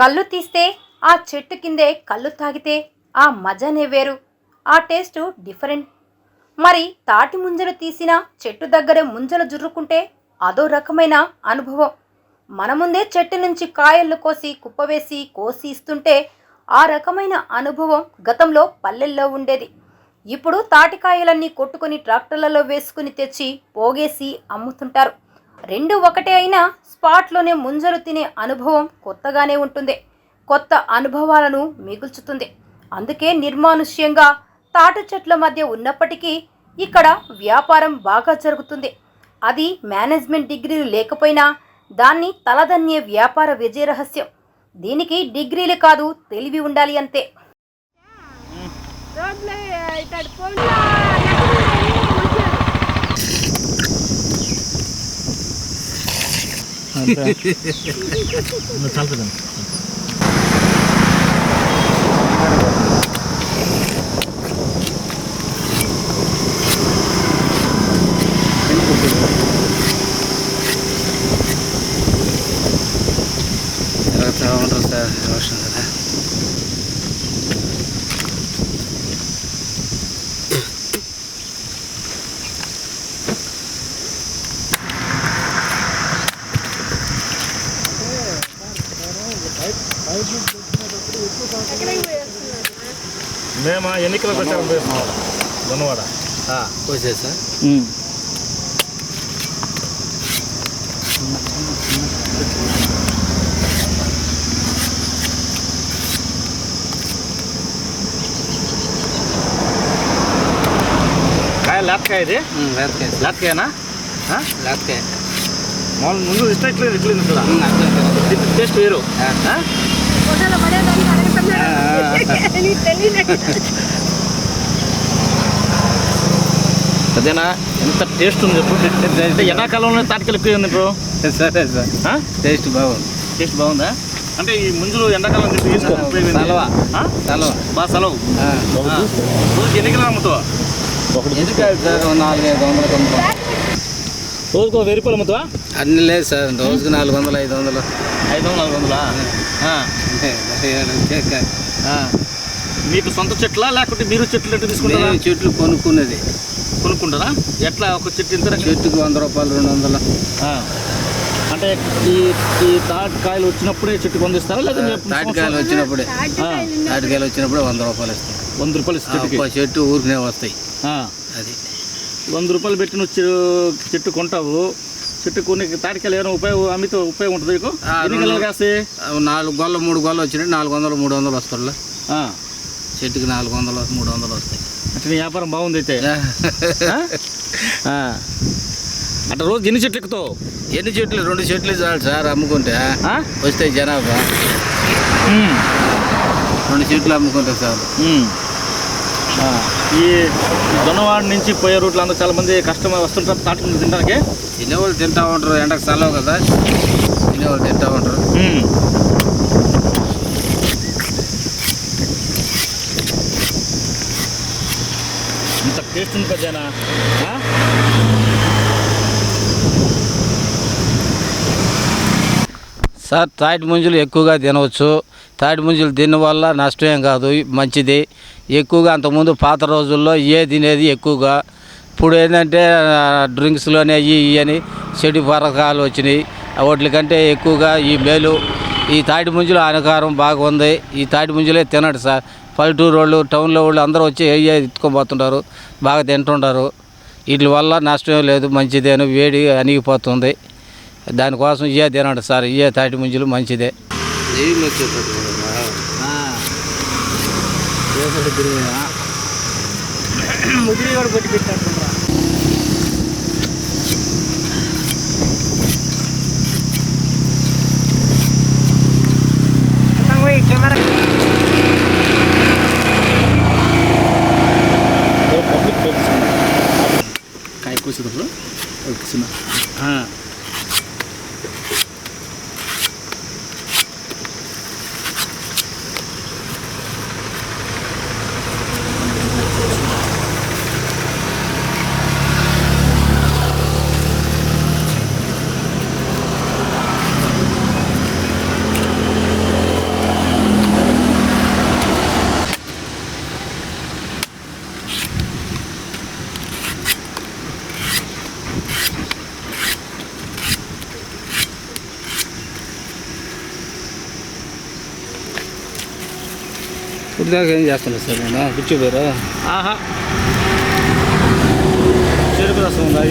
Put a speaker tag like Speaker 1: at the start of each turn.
Speaker 1: కళ్ళు తీస్తే ఆ చెట్టు కిందే కళ్ళు తాగితే ఆ మజానే వేరు. ఆ టేస్ట్ డిఫరెంట్. మరి తాటి ముంజలు తీసిన చెట్టు దగ్గరే ముంజలు జుర్రుకుంటే అదో రకమైన అనుభవం. మన ముందే చెట్టు నుంచి కాయలు కోసి కుప్పవేసి కోసి ఇస్తుంటే ఆ రకమైన అనుభవం గతంలో పల్లెల్లో ఉండేది. ఇప్పుడు తాటికాయలన్నీ కొట్టుకొని ట్రాక్టర్లలో వేసుకుని తెచ్చి పోగేసి అమ్ముతుంటారు. రెండు ఒకటే అయినా స్పాట్లోనే ముంజలు తినే అనుభవం కొత్తగానే ఉంటుంది. కొత్త అనుభవాలను మిగుల్చుతుంది. అందుకే నిర్మానుష్యంగా తాటి చెట్ల మధ్య ఉన్నప్పటికీ ఇక్కడ వ్యాపారం బాగా జరుగుతుంది. అది మేనేజ్మెంట్ డిగ్రీలు లేకపోయినా దాన్ని తలదన్నే వ్యాపార విజయ రహస్యం దీనికి డిగ్రీలు కాదు తెలివి ఉండాలి అంతే.
Speaker 2: రోడ్లో ఇట్లాంటి ఫోన్లో
Speaker 3: చాలుతుందండి
Speaker 4: జరుగుతూ ఉంటుంది సార్ వర్షం కదా
Speaker 3: మేము ఎన్నికల ప్రచారం చేస్తున్నాం. దొన్నవాడ
Speaker 4: వచ్చే సార్
Speaker 3: కాయ లేతకాయ ఇది?
Speaker 4: లేకపోతే
Speaker 3: లేతకాయనా?
Speaker 4: లేకపోతే
Speaker 3: మామూలు ముందు ఇష్టం ఇట్లా ఇట్లా ఇట్లా టేస్ట్ వేరు. అదేనా ఎంత టేస్ట్ ఉంది చెప్పు. ఎండాకాలంలో తాటికలు ఎక్కువ ఉంది ఇప్పుడు
Speaker 4: సరే సార్? టేస్ట్ బాగుంది.
Speaker 3: టేస్ట్ బాగుందా? అంటే ఈ ముంజులు ఎండాకాలం చెప్పి ఏంది?
Speaker 4: సలవా. సెలవు.
Speaker 3: బాగా సెలవు. రోజుకి ఎన్ని కిలో అమ్ముతావా
Speaker 4: ఎందుకు సార్? నాలుగు ఐదు వందలు
Speaker 3: రోజుకు వెయ్యి రూపాయలు అమ్ముతావా?
Speaker 4: అన్ని లేదు సార్ రోజుకి నాలుగు వందలు ఐదు వందలు.
Speaker 3: ఐదు వందలు నాలుగు వందలా. మీకు సొంత చెట్లా లేకుంటే మీరు చెట్లు ఎట్లా తీసుకుంటారా?
Speaker 4: చెట్లు కొనుక్కున్నది.
Speaker 3: కొనుక్కుంటారా? ఎట్లా? ఒక చెట్టు ఇంత?
Speaker 4: చెట్టుకు వంద రూపాయలు రెండు వందలు.
Speaker 3: అంటే ఈ ఈ తాటికాయలు వచ్చినప్పుడే చెట్టు పొందిస్తారా లేదా
Speaker 4: తాటికాయలు వచ్చినప్పుడే. తాటికాయలు వచ్చినప్పుడే వంద రూపాయలు ఇస్తాం.
Speaker 3: వంద రూపాయలు ఇస్తే
Speaker 4: ఆ,
Speaker 3: చెట్టుకి?
Speaker 4: ఒక్క చెట్టు ఊరికనే వస్తాయి.
Speaker 3: ఆ.
Speaker 4: అది.
Speaker 3: వంద రూపాయలు పెట్టి నువ్వు చె- చెట్టు కొంటావు. చెట్టు కొన్ని తాటికాయలు ఏమైనా ఉపయోగం అమ్మితే ఉపయోగం ఉంటుంది నీకు? ఎన్ని
Speaker 4: రెండు-
Speaker 3: గెలలు కాస్తాయి?
Speaker 4: నాలుగు గొల్ల మూడు గొల్ల వచ్చినాయి. నాలుగు వందలు మూడు వందలు వస్తారు
Speaker 3: ఆ.
Speaker 4: చెట్టుకి నాలుగు వందలు మూడు వందలు వస్తాయి.
Speaker 3: అంటే నీ వ్యాపారం బాగుంది అయితే. అంటే రోజు ఎన్ని చెట్లు ఎక్కుతావు?
Speaker 4: ఎన్ని చెట్లు? రెండు చెట్లు చాలు సార్ అమ్ముకుంటే? వస్తాయి జనాభా. రెండు చెట్లు అమ్ముకుంటే.
Speaker 3: ఆ. ఈ దొన్నవాడ నుంచి పోయే రూట్లో అందరూ చాలా మంది కస్టమర్ వస్తుంటారు తాటి ముందు తినడానికి
Speaker 4: తినేవాళ్ళు తింటా ఉంటారు ఎండకు సెలవు కదా. తినేవాళ్ళు తింటా ఉంటారు.
Speaker 3: ఇంత టేస్ట్ ఉంది పెద్దనా
Speaker 4: సార్ తాటి ముంజలు ఎక్కువగా తినవచ్చు. తాటి ముంజలు తిన్న వల్ల నష్టమేం కాదు మంచిది. ఎక్కువగా అంతకుముందు పాత రోజుల్లో ఏ తినేది ఎక్కువగా. ఇప్పుడు ఏంటంటే డ్రింక్స్లోనే ఇవి అని చెడు పరకాలు వచ్చినాయి. వాటి కంటే ఎక్కువగా ఈ మేలు ఈ తాటి ముంజులు హానికారం బాగా ఉంది. ఈ తాటి ముంజులే తినడు సార్. పల్లెటూరు వాళ్ళు టౌన్లో వాళ్ళు అందరూ వచ్చి అయ్యే ఎత్తుకొని బాగా తింటుంటారు. వీటి వల్ల నష్టం లేదు మంచిదేను వేడి అణిగిపోతుంది. దానికోసం ఇవే తినండి సార్ ఇవే తాటి ముంజలు మంచిదే.
Speaker 3: ముదిరి కూడా కొట్టి పెట్టారు కాయ కూసేటప్పుడు కూర్చున్నా
Speaker 4: ఇప్పుడు దాకా ఏం చేస్తున్నారు సార్ నేను? కూర్చోపోయారు
Speaker 3: ఆహా. చెరుకు రసం ఉందా